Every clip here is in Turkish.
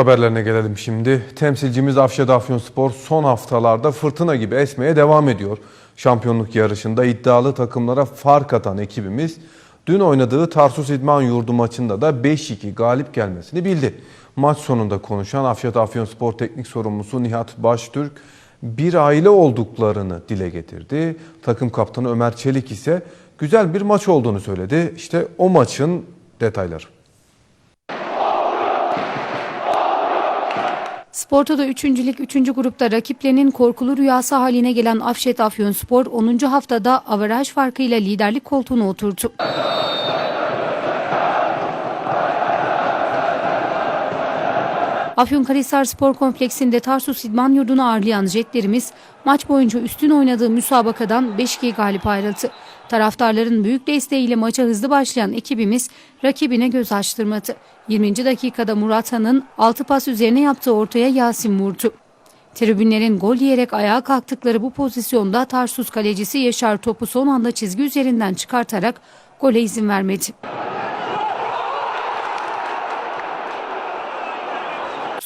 Haberlerine gelelim şimdi. Temsilcimiz Afşa Afyonspor son haftalarda fırtına gibi esmeye devam ediyor. Şampiyonluk yarışında iddialı takımlara fark atan ekibimiz dün oynadığı Tarsus İdman Yurdu maçında da 5-2 galip gelmesini bildi. Maç sonunda konuşan Afşa Afyonspor Teknik Sorumlusu Nihat Baştürk bir aile olduklarını dile getirdi. Takım kaptanı Ömer Çelik ise güzel bir maç olduğunu söyledi. İşte o maçın detayları. Sporto'da 3. lig 3. grupta rakiplerinin korkulu rüyası haline gelen Afşet Afyonspor 10. haftada averaj farkıyla liderlik koltuğuna oturdu. Afyonkarahisar Spor Kompleksinde Tarsus İdman Yurdu'nu ağırlayan jetlerimiz maç boyunca üstün oynadığı müsabakadan 5-2 galip ayrıldı. Taraftarların büyük desteğiyle maça hızlı başlayan ekibimiz rakibine göz açtırmadı. 20. dakikada Murat Han'ın 6 pas üzerine yaptığı ortaya Yasin vurdu. Tribünlerin gol yiyerek ayağa kalktıkları bu pozisyonda Tarsus kalecisi Yaşar topu son anda çizgi üzerinden çıkartarak gole izin vermedi.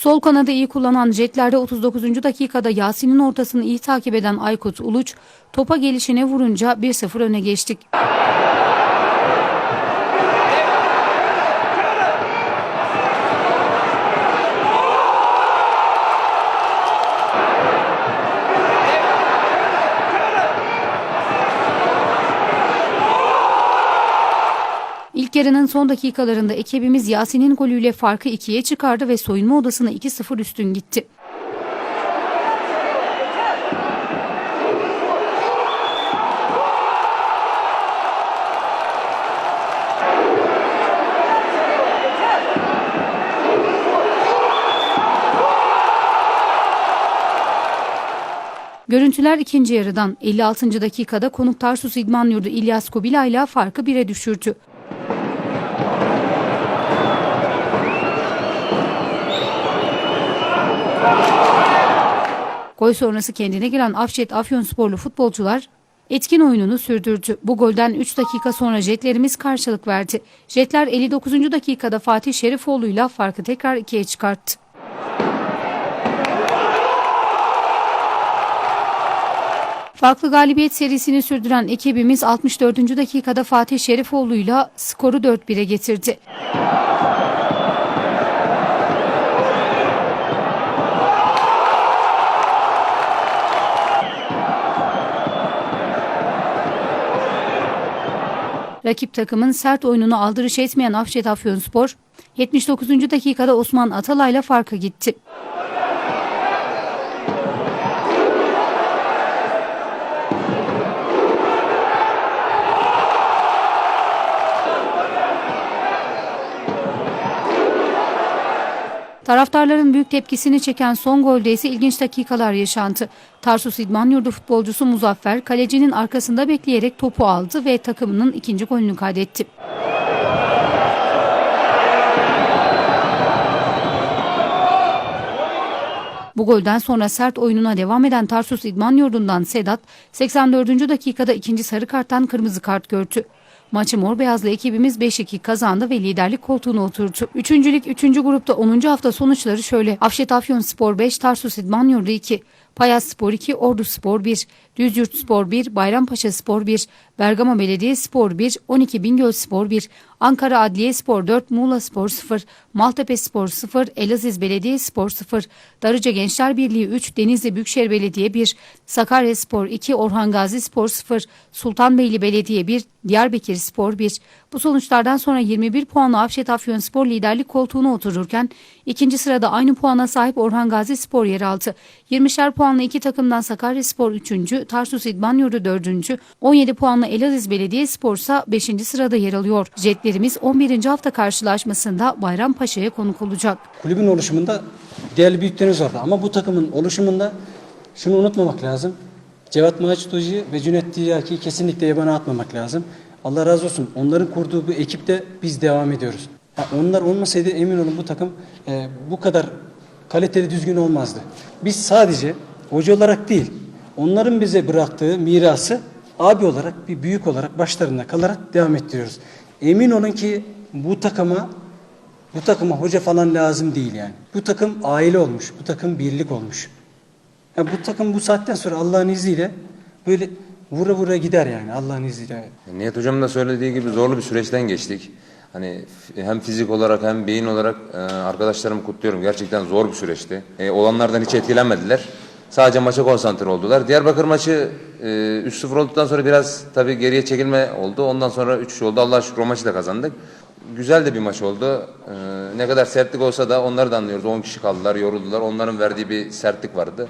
Sol kanadı iyi kullanan jetlerde 39. dakikada Yasin'in ortasını iyi takip eden Aykut Uluç topa gelişine vurunca 1-0 öne geçtik. Yarının son dakikalarında ekibimiz Yasin'in golüyle farkı ikiye çıkardı ve soyunma odasına 2-0 üstün gitti. Görüntüler ikinci yarıdan 56. dakikada konuk Tarsus İdman Yurdu İlyas Kubila ile farkı bire düşürdü. Gol sonrası kendine gelen Afşet Afyonsporlu futbolcular etkin oyununu sürdürdü. Bu golden 3 dakika sonra jetlerimiz karşılık verdi. Jetler 59. dakikada Fatih Şerifoğlu'yla farkı tekrar ikiye çıkarttı. Farklı galibiyet serisini sürdüren ekibimiz 64. dakikada Fatih Şerifoğlu'yla skoru 4-1'e getirdi. Rakip takımın sert oyununu aldırış etmeyen Afşet Afyonspor 79. dakikada Osman Atalay'la farka gitti. Taraftarların büyük tepkisini çeken son golde ise ilginç dakikalar yaşandı. Tarsus İdman Yurdu futbolcusu Muzaffer kalecinin arkasında bekleyerek topu aldı ve takımının ikinci golünü kaydetti. Bu golden sonra sert oyununa devam eden Tarsus İdman Yurdu'ndan Sedat 84. dakikada ikinci sarı karttan kırmızı kart gördü. Maçı mor beyazlı ekibimiz 5-2 kazandı ve liderlik koltuğuna oturdu. Üçüncülük 3. grupta 10. hafta sonuçları şöyle. Afşet Afyon Spor 5, Tarsus İdman Yurdu 2, Payas Spor 2, Ordu Spor 1, Düzyurt Spor 1, Bayrampaşa Spor 1, Bergama Belediye Spor 1, 12 Bingöl Spor 1, Ankara Adliye Spor 4, Muğla Spor 0, Maltepe Spor 0, Elaziz Belediye Spor 0, Darıca Gençler Birliği 3, Denizli Büyükşehir Belediye 1, Sakarya Spor 2, Orhan Gazi Spor 0, Sultanbeyli Belediye 1, Diyarbakır Spor 1. Bu sonuçlardan sonra 21 puanla Afşet Afyon Spor liderlik koltuğuna otururken ikinci sırada aynı puana sahip Orhan Gazi Spor yer aldı. 20'şer puanla iki takımdan Sakarya Spor 3. Tarsus İdman Yurdu 4. 17 puanla Elaziz Belediye Spor ise 5. sırada yer alıyor. Jetlerimiz 11. hafta karşılaşmasında Bayrampaşa'ya konuk olacak. Kulübün oluşumunda değerli büyüklerimiz vardı. Ama bu takımın oluşumunda şunu unutmamak lazım. Cevat Maçtuci ve Cüneyt Tiryaki kesinlikle yabana atmamak lazım. Allah razı olsun. Onların kurduğu bu ekipte biz devam ediyoruz. Onlar olmasaydı emin olun bu takım e, bu kadar kaliteli düzgün olmazdı. Biz sadece hoca olarak değil, onların bize bıraktığı mirası abi olarak, bir büyük olarak başlarında kalarak devam ettiriyoruz. Emin olun ki bu takıma Bu takıma hoca falan lazım değil yani. Bu takım aile olmuş. Bu takım birlik olmuş. Ya bu takım bu saatten sonra Allah'ın izniyle böyle vura vura gider yani Allah'ın izniyle. Nihat Hocam'ın da söylediği gibi zorlu bir süreçten geçtik. Hani hem fizik olarak hem beyin olarak e, arkadaşlarımı kutluyorum. Gerçekten zor bir süreçti. E, olanlardan hiç etkilenmediler. Sadece maça konsantre oldular. Diyarbakır maçı e, 3-0 olduktan sonra biraz tabii geriye çekilme oldu. Ondan sonra 3-3 oldu. Allah'a şükür o maçı da kazandık. Güzel de bir maç oldu. E, ne kadar sertlik olsa da onları da anlıyoruz. 10 kişi kaldılar, yoruldular. Onların verdiği bir sertlik vardı.